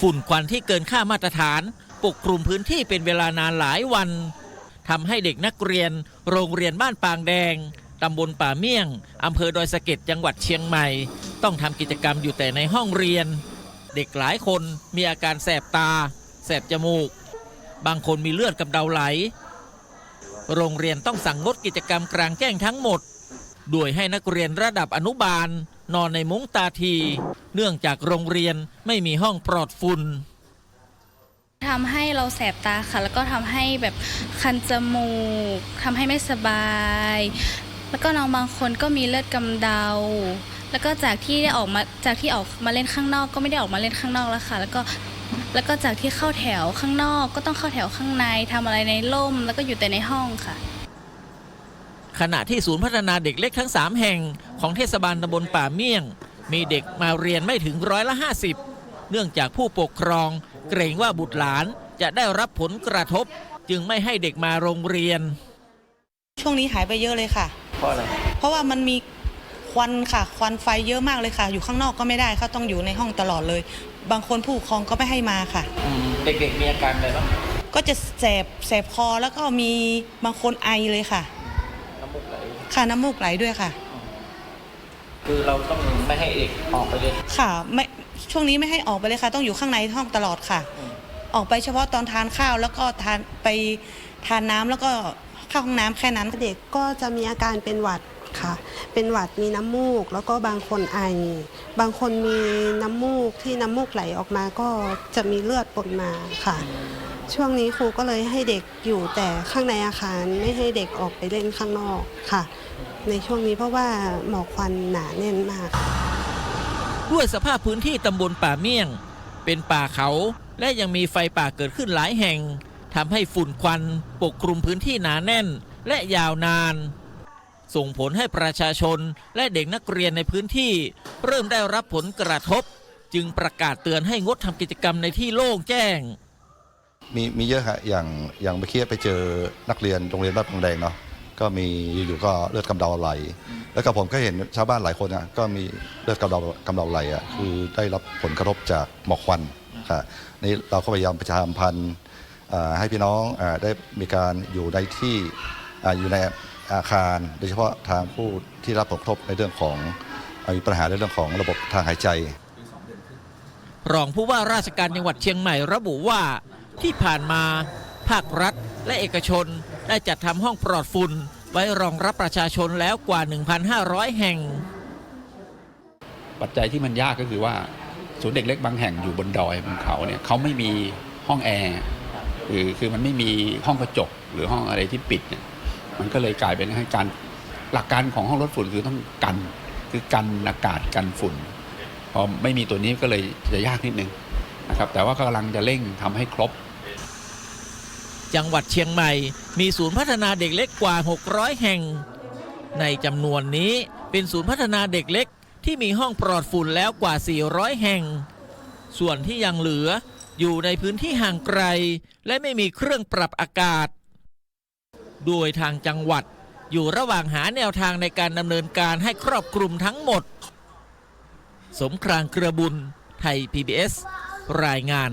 ฝุ่นควันที่เกินค่ามาตรฐาน ปกคลุมพื้นที่เป็นเวลานานหลายวันทำให้เด็กนักเรียน โรงเรียนบ้านปางแดงตำบลป่าเมี่ยงอำเภอดอยสะเก็ดจังหวัดเชียงใหม่ ต้องทำกิจกรรมอยู่แต่ในห้องเรียน เด็กหลายคนมีอาการแสบตา แสบจมูก บางคนมีเลือดกำเดาไหล โรงเรียนต้องสั่งงดกิจกรรมกลางแจ้งทั้งหมด โดยให้นักเรียนระดับอนุบาล นอนในมุ้งตาที เนื่องจากโรงเรียนไม่มีห้องปลอดฝุ่นทำให้เราแสบตาค่ะ แล้วก็ทำให้แบบคันจมูกทำให้ไม่สบาย แล้วก็น้องบางคนก็มีเลือดกำเดา แล้วก็จากที่ได้ออกมาจากที่ออกมาเล่นข้างนอก ก็ไม่ได้ออกมาเล่นข้างนอกแล้วค่ะ แล้วก็แล้วก็จากที่เข้าแถวข้างนอก ก็ต้องเข้าแถวข้างในทำอะไรในร่ม แล้วก็อยู่แต่ในห้องค่ะ ขณะที่ศูนย์พัฒนาเด็กเล็กทั้ง 3 แห่ง ของเทศบาลตำบลป่าเมี่ยง มีเด็กมาเรียนไม่ถึงร้อยละ 50 เนื่องจากผู้ปกครอง เกรงว่าบุตรหลานจะได้รับผลกระทบ จึงไม่ให้เด็กมาโรงเรียน ช่วงนี้หายไปเยอะเลยค่ะ เพราะอะไรเพราะว่ามันมีควันค่ะ ควันไฟเยอะมากเลยค่ะ อยู่ข้างนอกก็ไม่ได้เขาต้องอยู่ในห้องตลอดเลย บางคนผู้ปกครองก็ไม่ให้มาค่ะ เด็กๆมีอาการอะไรบ้างก็จะแสบแสบคอแล้วก็มีบางคนไอเลยค่ะน้ำมูกไหล ค่ะน้ำมูกไหลด้วยค่ะ คือเราต้องไม่ให้เด็กออกไปเลย ค่ะไม่ช่วงนี้ไม่ให้ออกไปเลยค่ะ ต้องอยู่ข้างในห้องตลอดค่ะ อืม ออกไปเฉพาะตอนทานข้าวแล้วก็ทานไปทานน้ำแล้วก็เข้าห้องน้ำแค่นั้น เด็กก็จะมีอาการเป็นหวัด ค่ะ เป็นหวัดมีน้ำมูกแล้วก็บางคนไอ บางคนมีน้ำมูกที่น้ำมูกไหลออกมาก็จะมีเลือดปนมาค่ะ ช่วงนี้ครูก็เลยให้เด็กอยู่แต่ข้างในอาคารไม่ให้เด็กออกไปเล่นข้างนอกค่ะ ในช่วงนี้เพราะว่าหมอกควันหนาแน่นมาก ด้วยสภาพพื้นที่ตำบลป่าเมี่ยง เป็นป่าเขาและยังมีไฟป่าเกิดขึ้นหลายแห่งทำให้ฝุ่นควันปกคลุมพื้นที่หนาแน่นและยาวนาน ส่งผลให้ประชาชนและเด็กนักเรียนในพื้นที่ เริ่มได้รับผลกระทบ จึงประกาศเตือนให้งดทำกิจกรรมในที่โล่งแจ้ง มีมีเยอะฮะอย่างอย่างเมื่อกี้ไปเจอนักเรียนโรงเรียนบ้านปงแดงเนาะก็มีอยู่ๆก็เลือดกำเดาไหล แล้วก็ผมก็เห็นชาวบ้านหลายคนอะก็มีเลือดกำเดากำเดาไหลอะคือได้รับผลกระทบจากหมอกควันค่ะนี่เราก็พยายามประชาสัมพันธ์อ่าให้พี่น้องอาได้มีการอยู่ในที่อาอยู่ใน อาคาร โดยเฉพาะทางผู้ที่รับผลกระทบในเรื่องของอ่ามีปัญหาในเรื่องของระบบทางหายใจ รองผู้ว่าราชการจังหวัดเชียงใหม่ระบุว่าที่ผ่านมาภาครัฐและเอกชนได้จัดทำห้องปลอดฝุ่นไว้รองรับประชาชนแล้วกว่า 1,500 แห่ง ปัจจัยที่มันยากก็คือว่าศูนย์เด็กเล็กบางแห่งอยู่บนดอยบนเขาเนี่ยเขาไม่มีห้องแอร์คือคือมันไม่มีห้องกระจกหรือห้องอะไรที่ปิดเนี่ย มันก็เลยกลายเป็นให้การหลักการของห้องลดฝุ่นคือต้องกัน คือกันอากาศกันฝุ่นพอไม่มีตัวนี้ก็เลยจะยากนิดนึงนะครับแต่ว่าก็กำลังจะเร่งทำให้ครบ จังหวัดเชียงใหม่ มีศูนย์พัฒนาเด็กเล็กกว่า 600 แห่ง ในจำนวนนี้เป็นศูนย์พัฒนาเด็กเล็ก ที่มีห้องปลอดฝุ่นแล้วกว่า 400 แห่ง ส่วนที่ยังเหลืออยู่ในพื้นที่ห่างไกล และไม่มีเครื่องปรับอากาศ โดยทางจังหวัด อยู่ระหว่างหาแนวทางในการดำเนินการให้ครอบคลุมทั้งหมด สมครางเครือบุญ ไทย PBS รายงาน